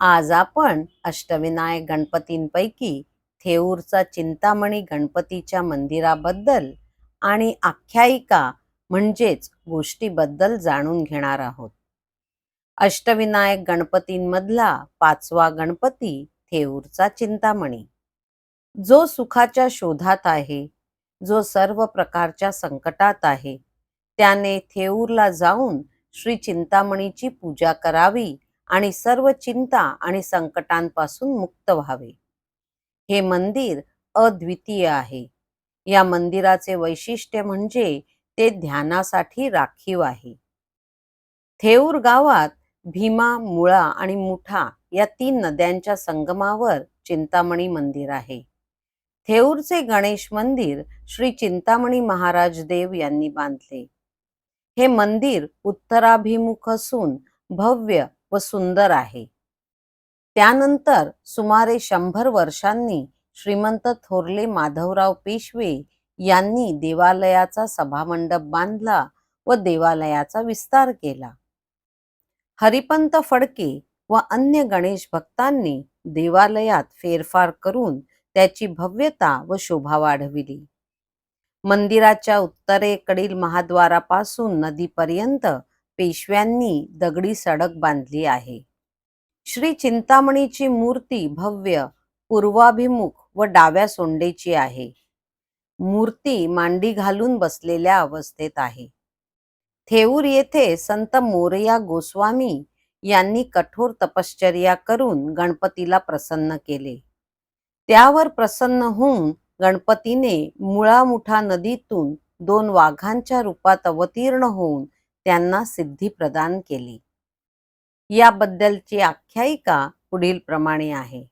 आज आपण अष्टविनायक गणपतींपैकी थेऊरचा चिंतामणी गणपतीच्या मंदिराबद्दल आणि आख्यायिका म्हणजेच गोष्टीबद्दल जाणून घेणार आहोत. अष्टविनायक गणपतींमधला पाचवा गणपती थेऊरचा चिंतामणी. जो सुखाच्या शोधात आहे जो सर्व प्रकारच्या संकटात आहे त्याने थेऊरला जाऊन श्री चिंतामणीची पूजा करावी आणि सर्व चिंता आणि संकटांपासून मुक्त व्हावे. हे मंदिर अद्वितीय आहे. या मंदिराचे वैशिष्ट्य म्हणजे ते ध्यानासाठी राखीव आहे. थेऊर गावात भीमा मुळा आणि मुठा या तीन नद्यांच्या संगमावर चिंतामणी मंदिर आहे. थेऊरचे गणेश मंदिर श्री चिंतामणी महाराज देव यांनी बांधले. हे मंदिर उत्तराभिमुख असून भव्य व सुंदर आहे. त्यानंतर सुमारे शंभर वर्षांनी श्रीमंत थोरले माधवराव पेशवे यांनी देवालयाचा सभामंडप बांधला व देवालयाचा विस्तार केला. हरिपंत फडके व अन्य गणेश भक्तांनी देवालयात फेरफार करून त्याची भव्यता व शोभा वाढविली. मंदिराच्या उत्तरेकडील महाद्वारापासून नदीपर्यंत पेशव्यांनी दगडी सडक बांधली आहे. श्री चिंतामणीची मूर्ती भव्य पूर्वाभिमुख व डाव्या सोंडेची आहे. मूर्ती मांडी घालून बसलेल्या अवस्थेत आहे. थेऊर येथे संत मोरया गोस्वामी यांनी कठोर तपश्चर्या करून गणपतीला प्रसन्न केले. त्यावर प्रसन्न होऊन गणपतीने मुळामुठा नदीतून दोन वाघांच्या रूपात अवतीर्ण होऊन त्यांना सिद्धी प्रदान केली. याबद्दलची आख्यायिका पुढील प्रमाणे आहे.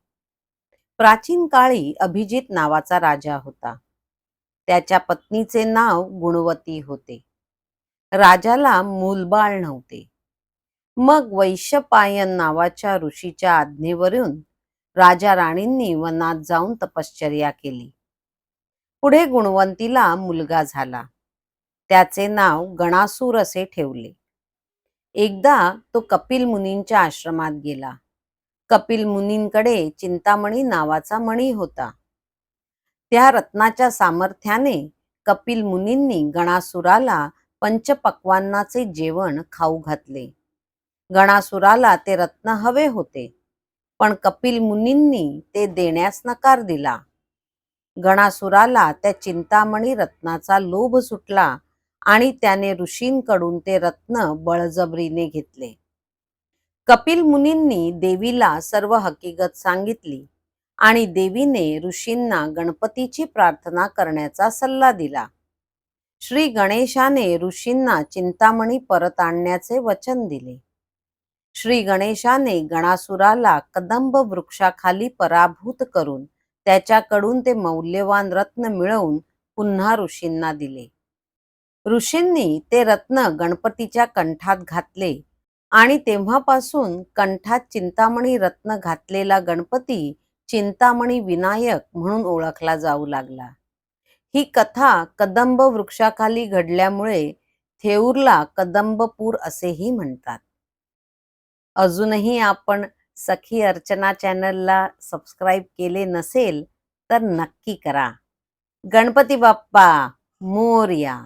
प्राचीन काळी अभिजित नावाचा राजा होता. त्याच्या पत्नीचे नाव गुणवती होते. राजाला मूलबाळ नव्हते. मग वैश्यपायन नावाच्या ऋषीच्या आज्ञेवरून राजा राणींनी वनात जाऊन तपश्चर्या केली. पुढे गुणवंतीला मुलगा झाला. त्याचे नाव गणासूर असे ठेवले. एकदा तो कपिल मुनींच्या आश्रमात गेला. कपिल मुनींकडे चिंतामणी नावाचा मणी होता. त्या रत्नाच्या सामर्थ्याने कपिल मुनींनी गणासुराला पंचपक्वांनाचे जेवण खाऊ घातले. गणासुराला ते रत्न हवे होते पण कपिल मुनींनी ते देण्यास नकार दिला. गणासुराला त्या चिंतामणी रत्नाचा लोभ सुटला आणि त्याने ऋषींकडून ते रत्न बळजबरीने घेतले. कपिल मुनींनी देवीला सर्व हकीकत सांगितली आणि देवीने ऋषींना गणपतीची प्रार्थना करण्याचा सल्ला दिला. श्री गणेशाने ऋषींना चिंतामणी परत आणण्याचे वचन दिले. श्री गणेशाने गणासुराला कदंब वृक्षाखाली पराभूत करून त्याच्याकडून ते मौल्यवान रत्न मिळवून पुन्हा ऋषींना दिले. ऋषींनी ते रत्न गणपतीच्या कंठात घातले आणि तेव्हापासून कंठात चिंतामणी रत्न घातलेला गणपती चिंतामणी विनायक म्हणून ओळखला जाऊ लागला. ही कथा कदंब वृक्षाखाली घडल्यामुळे थेऊरला कदंबपूर असेही म्हणतात. अजूनही आपण सखी अर्चना चॅनलला सबस्क्राईब केले नसेल तर नक्की करा. गणपती बाप्पा मोरया!